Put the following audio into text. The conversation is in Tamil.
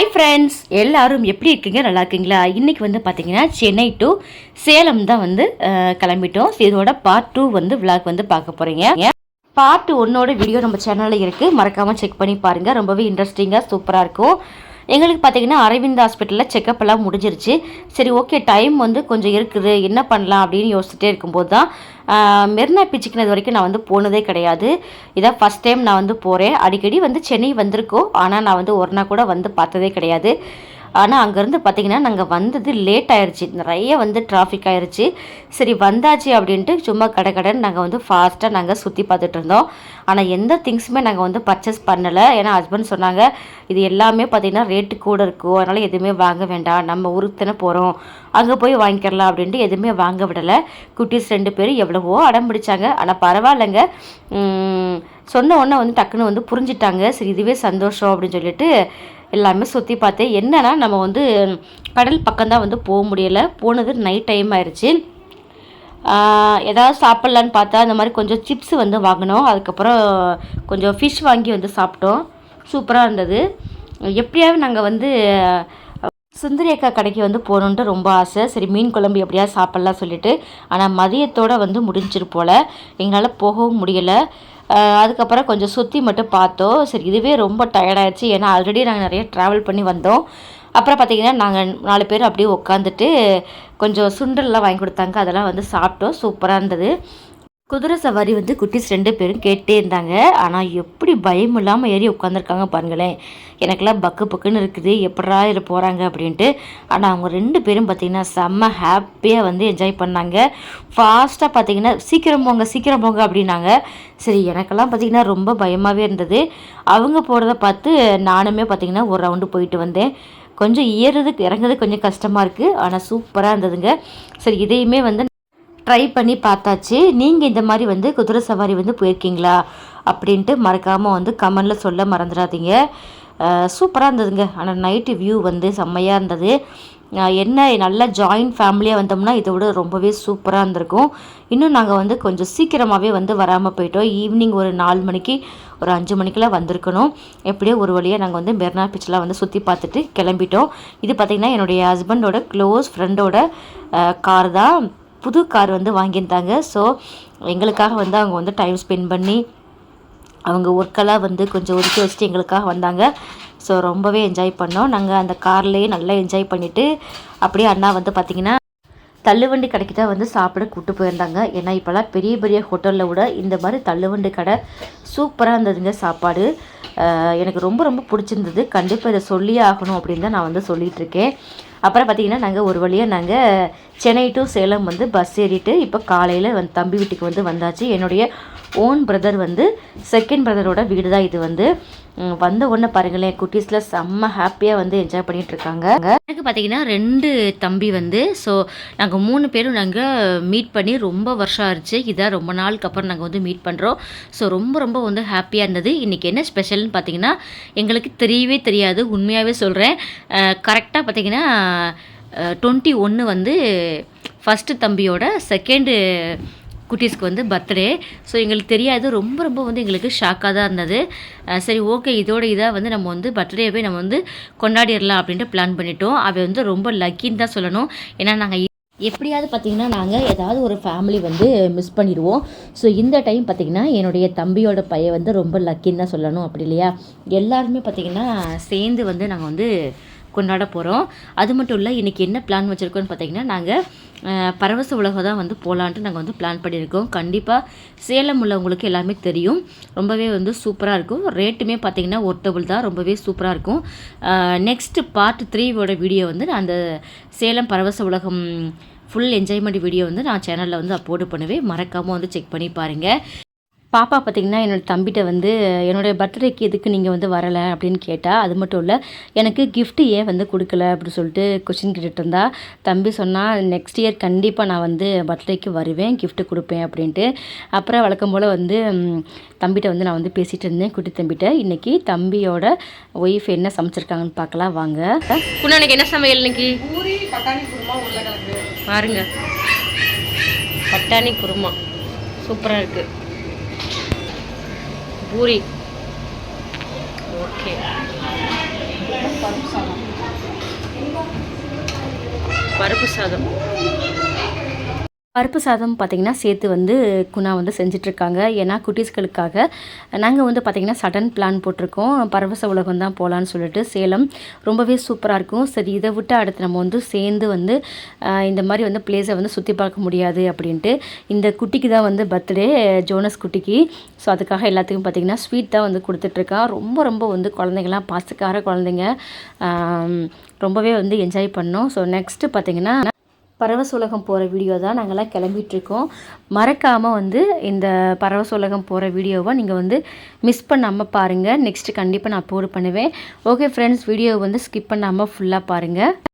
ஹாய் ஃப்ரெண்ட்ஸ் எல்லோரும் எப்படி இருக்கீங்க? நல்லா இருக்கீங்களா? இன்றைக்கி வந்து பார்த்தீங்கன்னா சென்னை டு சேலம் தான் வந்து கிளம்பிட்டோம். இதோட பார்ட் டூ வந்து விளாக் வந்து பார்க்க போகிறீங்க பார்ட் ஒன்னோட வீடியோ நம்ம சேனலில் இருக்குது மறக்காமல் செக் பண்ணி பாருங்கள் ரொம்பவே இன்ட்ரெஸ்டிங்காக சூப்பராக இருக்கும். எங்களுக்கு பார்த்தீங்கன்னா அரவிந்த் ஹாஸ்பிட்டலில் செக்கப் எல்லாம் முடிஞ்சிருச்சு. சரி ஓகே டைம் வந்து கொஞ்சம் இருக்குது. என்ன பண்ணலாம் அப்படின்னு யோசிச்சுட்டே இருக்கும்போது தான் மெரினா பீச்சுக்கு வரைக்கும் நான் வந்து போனதே கிடையாது. இதான் ஃபஸ்ட் டைம் நான் வந்து போகிறேன் அடிக்கடி வந்து சென்னை வந்திருக்கோம். ஆனால் நான் வந்து ஒரு நாள் கூட வந்து பார்த்ததே கிடையாது. ஆனால் அங்கேருந்து பார்த்தீங்கன்னா நாங்கள் வந்தது லேட் ஆயிடுச்சு நிறைய வந்து டிராஃபிக் ஆயிடுச்சு சரி வந்தாச்சு அப்படின்ட்டு சும்மா கடை கடைன்னு நாங்கள் வந்து ஃபாஸ்ட்டாக நாங்கள் சுற்றி பார்த்துட்டு இருந்தோம். ஆனால் எந்த திங்ஸுமே நாங்கள் வந்து பர்ச்சேஸ் பண்ணலை. ஏன்னா ஹஸ்பண்ட் சொன்னாங்க இது எல்லாமே பார்த்திங்கன்னா ரேட்டு கூட இருக்கும். அதனால் எதுவுமே வாங்க வேண்டாம். நம்ம ஊருக்கு தானே போகிறோம் அங்கே போய் வாங்கிக்கலாம் அப்படின்ட்டு எதுவுமே வாங்க விடலை. குட்டீஸ் ரெண்டு பேரும் எவ்வளவோ அடம் பிடிச்சாங்க. ஆனால் பரவாயில்லைங்க. சொன்ன உடனே வந்து டக்குன்னு வந்து புரிஞ்சிட்டாங்க. சரி இதுவே சந்தோஷம் அப்படின்னு சொல்லிட்டு எல்லாமே சுற்றி பார்த்தேன் என்னென்னா நம்ம வந்து கடல் பக்கம்தான் வந்து போக முடியலை. போனது நைட் டைம் ஆயிடுச்சு ஏதாவது சாப்பிட்லான்னு பார்த்தா அந்த மாதிரி கொஞ்சம் சிப்ஸ் வந்து வாங்கினோம். அதுக்கப்புறம் கொஞ்சம் ஃபிஷ் வாங்கி வந்து சாப்பிட்டோம். சூப்பராக இருந்தது. எப்படியாவது நாங்கள் வந்து சுந்தரி அக்கா கடைக்கு வந்து போகணுன்ட்டு ரொம்ப ஆசை. சரி மீன் குழம்பு எப்படியா சாப்பிட்லாம் சொல்லிட்டு. ஆனால் மதியத்தோட வந்து முடிஞ்சிரு போல். எங்களால் போகவும் முடியலை. அதுக்கப்புறம் கொஞ்சம் சுற்றி மட்டும் பார்த்தோம். சரி இதுவே ரொம்ப டயர்டாயிடுச்சு. ஏன்னா ஆல்ரெடி நாங்கள் நிறைய ட்ராவல் பண்ணி வந்தோம். அப்புறம் பார்த்தீங்கன்னா நாங்கள் நாலு பேர் அப்படியே உட்காந்துட்டு கொஞ்சம் சுண்டல்லாம் வாங்கி கொடுத்தாங்க. அதெல்லாம் வந்து சாப்பிட்டோம். சூப்பராக இருந்தது. குதிரை சவாரி வந்து குட்டிஸ் ரெண்டு பேரும் கேட்டே இருந்தாங்க. ஆனால் எப்படி பயம் இல்லாமல் ஏறி உட்காந்துருக்காங்க பாருங்களேன். எனக்கெல்லாம் பக்கு பக்குன்னு இருக்குது. எப்படா இதில் போகிறாங்க அப்படின்ட்டு. ஆனால் அவங்க ரெண்டு பேரும் பார்த்தீங்கன்னா செம்ம ஹாப்பியாக வந்து என்ஜாய் பண்ணாங்க. ஃபாஸ்ட்டாக பார்த்தீங்கன்னா சீக்கிரம் போங்க சீக்கிரம் போங்க அப்படின்னாங்க. சரி எனக்கெல்லாம் பார்த்தீங்கன்னா ரொம்ப பயமாகவே இருந்தது. அவங்க போகிறத பார்த்து நானுமே பார்த்தீங்கன்னா ஒரு ரவுண்டு போயிட்டு வந்தேன். கொஞ்சம் ஏறுறதுக்கு இறங்குறது கொஞ்சம் கஷ்டமாக இருக்குது ஆனால் சூப்பராக இருந்ததுங்க. சரி இதையுமே வந்து ட்ரை பண்ணி பார்த்தாச்சு. நீங்கள் இந்த மாதிரி வந்து குதிரை சவாரி வந்து போயிருக்கீங்களா? அப்படின்ட்டு மறக்காமல் வந்து கமெண்டில் சொல்ல மறந்துடாதீங்க. சூப்பராக இருந்ததுங்க. ஆனால் நைட்டு வியூ வந்து செம்மையாக இருந்தது. என்ன நல்ல ஜாயிண்ட் ஃபேமிலியாக வந்தோம்னா இதை விட ரொம்பவே சூப்பராக இருந்திருக்கும். இன்னும் நாங்கள் வந்து கொஞ்சம் சீக்கிரமாகவே வந்து வராமல் போயிட்டோம். ஈவினிங் ஒரு நாலு மணிக்கு ஒரு அஞ்சு மணிக்கெல்லாம் வந்திருக்கணும். எப்படியோ ஒரு வழியாக நாங்கள் வந்து மெரினா பீச்லாம் வந்து சுற்றி பார்த்துட்டு கிளம்பிட்டோம். இது பார்த்திங்கன்னா என்னுடைய ஹஸ்பண்டோட க்ளோஸ் ஃப்ரெண்டோட கார் தான். புது கார் வந்து வாங்கியிருந்தாங்க. ஸோ எங்களுக்காக வந்து அவங்க வந்து டைம் ஸ்பெண்ட் பண்ணி அவங்க ஒர்க்கெல்லாம் வந்து கொஞ்சம் ஒதுக்கி வச்சுட்டு எங்களுக்காக வந்தாங்க. ஸோ ரொம்பவே என்ஜாய் பண்ணோம். நாங்கள் அந்த கார்லேயே நல்லா என்ஜாய் பண்ணிவிட்டு அப்படியே அண்ணா வந்து பார்த்திங்கன்னா தள்ளுவண்டி கடைக்கு தான் வந்து சாப்பிட கூப்பிட்டு போயிருந்தாங்க. ஏன்னா இப்போல்லாம் பெரிய பெரிய ஹோட்டலில் விட இந்த மாதிரி தள்ளுவண்டி கடை சூப்பராக இருந்ததுங்க சாப்பாடு. எனக்கு ரொம்ப ரொம்ப பிடிச்சிருந்தது. கண்டிப்பாக இதை சொல்லியே ஆகணும் அப்படின்னு தான் நான் வந்து சொல்லிகிட்டு இருக்கேன். அப்புறம் பார்த்திங்கன்னா நாங்கள் ஒரு வழியாக நாங்கள் சென்னை டு சேலம் வந்து பஸ் ஏறிட்டு இப்போ காலையில் வந்து தம்பி வீட்டுக்கு வந்து வந்தாச்சு. என்னுடைய ஓன் பிரதர் வந்து செகண்ட் பிரதரோட வீடு தான் இது வந்து. வந்த உடனே பாருங்களேன் குட்டீஸில் செம்ம ஹாப்பியாக வந்து என்ஜாய் பண்ணிட்டு இருக்காங்க. எனக்கு பார்த்தீங்கன்னா ரெண்டு தம்பி வந்து ஸோ நாங்கள் மூணு பேரும் நாங்கள் மீட் பண்ணி ரொம்ப வருஷம் ஆயிடுச்சு இதான் ரொம்ப நாளுக்கு அப்புறம் நாங்கள் வந்து மீட் பண்ணுறோம் ஸோ ரொம்ப ரொம்ப வந்து ஹாப்பியாக இருந்தது. இன்றைக்கி என்ன ஸ்பெஷல்னு பார்த்தீங்கன்னா எங்களுக்கு தெரியவே தெரியாது. உண்மையாகவே சொல்கிறேன் கரெக்டாக பார்த்தீங்கன்னா டுவெண்ட்டி ஒன்று வந்து ஃபஸ்ட்டு தம்பியோட செகண்டு குட்டீஸ்க்கு வந்து பர்த்டே. ஸோ எங்களுக்கு தெரியாது. ரொம்ப ரொம்ப வந்து எங்களுக்கு ஷாக்காக தான் இருந்தது. சரி ஓகே இதோட இதாக வந்து நம்ம வந்து பர்த்டேவே நம்ம வந்து கொண்டாடிடலாம் அப்படின்ட்டு பிளான் பண்ணிட்டோம். அவ வந்து ரொம்ப லக்கின்னு தான் சொல்லணும். ஏன்னா நாங்கள் எப்படியாவது பார்த்தீங்கன்னா நாங்கள் ஏதாவது ஒரு ஃபேமிலி வந்து மிஸ் பண்ணிடுவோம். ஸோ இந்த டைம் பார்த்திங்கன்னா என்னுடைய தம்பியோட பையன் வந்து ரொம்ப லக்கின்னு தான் சொல்லணும். அப்படி இல்லையா? எல்லாருமே பார்த்திங்கன்னா சேர்ந்து வந்து நாங்கள் வந்து கொண்டாட போகிறோம் அது மட்டும் இல்லை இன்றைக்கி என்ன பிளான் வச்சுருக்கோன்னு பார்த்திங்கன்னா நாங்கள் பரவச உலகம் தான் வந்து போகலான்ட்டு நாங்கள் வந்து பிளான் பண்ணியிருக்கோம். கண்டிப்பாக சேலம் உள்ளவங்களுக்கு எல்லாமே தெரியும். ரொம்பவே வந்து சூப்பராக இருக்கும். ரேட்டுமே பார்த்தீங்கன்னா ஒர்த்தபிள் தான். ரொம்பவே சூப்பராக இருக்கும். நெக்ஸ்ட்டு பார்ட் த்ரீவோட வீடியோ வந்து நான் அந்த சேலம் பரவச உலகம் ஃபுல் என்ஜாய்மெண்ட் வீடியோ வந்து நான் சேனலில் வந்து அப்லோடு பண்ணுவேன். மறக்காமல் வந்து செக் பண்ணி பாருங்கள் பாப்பா பார்த்தீங்கன்னா என்னோட தம்பிகிட்ட வந்து என்னுடைய பர்த்டேக்கு எதுக்கு நீங்கள் வந்து வரலை? அப்படின்னு கேட்டால் அது மட்டும் இல்லை எனக்கு gift ஏன் வந்து கொடுக்கல? அப்படின்னு சொல்லிட்டு கொஷின் கேட்டுட்டு இருந்தா தம்பி சொன்னால் நெக்ஸ்ட் இயர் கண்டிப்பாக நான் வந்து பர்த்டேக்கு வருவேன் gift கொடுப்பேன் அப்படின்ட்டு. அப்புறம் வழக்கம் போல் வந்து தம்பிகிட்ட வந்து நான் வந்து பேசிகிட்டு இருந்தேன் குட்டி தம்பிகிட்ட இன்றைக்கி தம்பியோட ஒய்ஃப் என்ன சமைச்சிருக்காங்கன்னு பார்க்கலாம் வாங்க. குண்ணனுக்கு என்ன சமையல் இன்னைக்கு? பூரி பட்டாணி குருமா உருளைக்கிழங்கு. பாருங்க. பட்டாணி குருமா. சூப்பராக இருக்கு. பூரி. ஓகே பருப்பு சாதம். பருப்பு சாதம் பார்த்திங்கன்னா சேர்த்து வந்து குணா வந்து செஞ்சிட்ருக்காங்க. ஏன்னா குட்டீஸ்களுக்காக நாங்கள் வந்து பார்த்திங்கன்னா சடன் பிளான் போட்டிருக்கோம். பரவச உலகம் தான் போகலான்னு சொல்லிட்டு சேலம் ரொம்பவே சூப்பராக இருக்கும். சரி இதை விட்டு அடுத்து நம்ம வந்து சேர்ந்து வந்து இந்த மாதிரி வந்து பிளேஸை வந்து சுற்றி பார்க்க முடியாது அப்படின்ட்டு இந்த குட்டிக்கு தான் வந்து பர்த்டே ஜோனஸ் குட்டிக்கு. ஸோ அதுக்காக எல்லாத்துக்கும் பார்த்திங்கன்னா ஸ்வீட் தான் வந்து கொடுத்துட்ருக்கா. ரொம்ப ரொம்ப வந்து குழந்தைங்களாம் பாசக்கார குழந்தைங்க. ரொம்பவே வந்து என்ஜாய் பண்ணோம். ஸோ நெக்ஸ்ட்டு பார்த்திங்கன்னா பரவச உலகம் போகிற வீடியோ தான் நாங்கள்லாம் கிளம்பிகிட்ருக்கோம் மறக்காமல் வந்து இந்த பரவச உலகம் போகிற வீடியோவை நீங்கள் வந்து மிஸ் பண்ணாமல் பாருங்கள் நெக்ஸ்ட்டு கண்டிப்பாக நான் அப்லோடு பண்ணுவேன். ஓகே ஃப்ரெண்ட்ஸ் வீடியோ வந்து ஸ்கிப் பண்ணாமல் ஃபுல்லாக பாருங்கள்